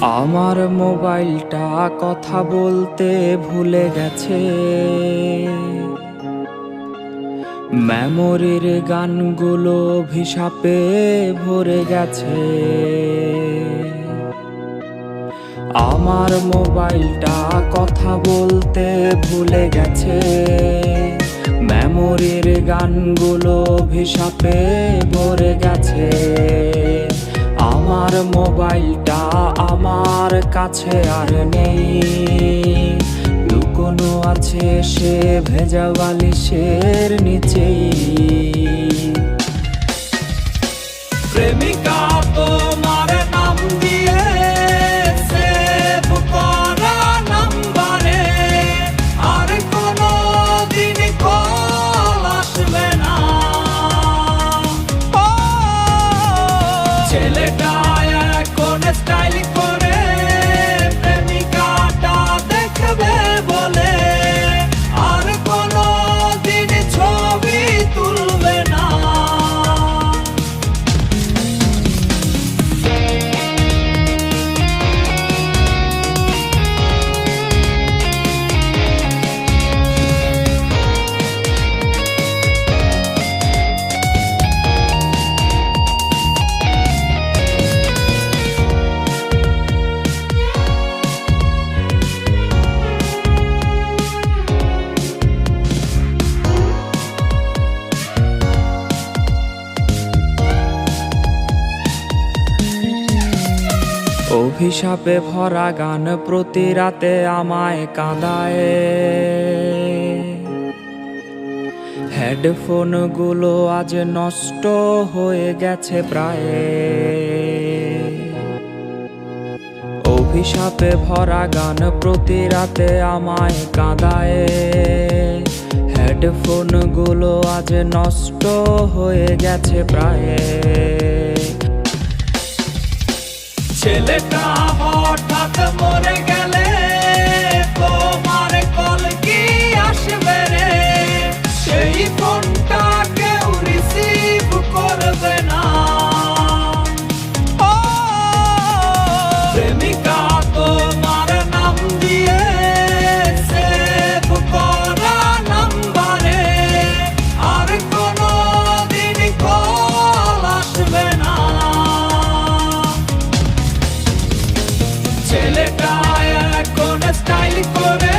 আমার মোবাইলটা কথা বলতে ভুলে গেছে। মেমোরির গানগুলো ভিসাপে ভরে গেছে। আমার মোবাইলটা কথা বলতে ভুলে গেছে। মেমোরির গানগুলো ভিসাপে ভরে গেছে। আমার মোবাইলটা কাছে আর নেই। লুকোনো আছে সে ভেজা বালিশের নিচেই। অভিশাপে ভরা গান প্রতি রাতে আমায় কাঁদায়। হেডফোনগুলো আজ নষ্ট হয়ে গেছে প্রায়। অভিশাপে ভরা গান প্রতি রাতে আমায় কাঁদায়। হেডফোনগুলো আজ নষ্ট হয়ে গেছে প্রায়। ছেলেটা হঠাৎ মরে ছেলেটা এখন স্টাইল করে।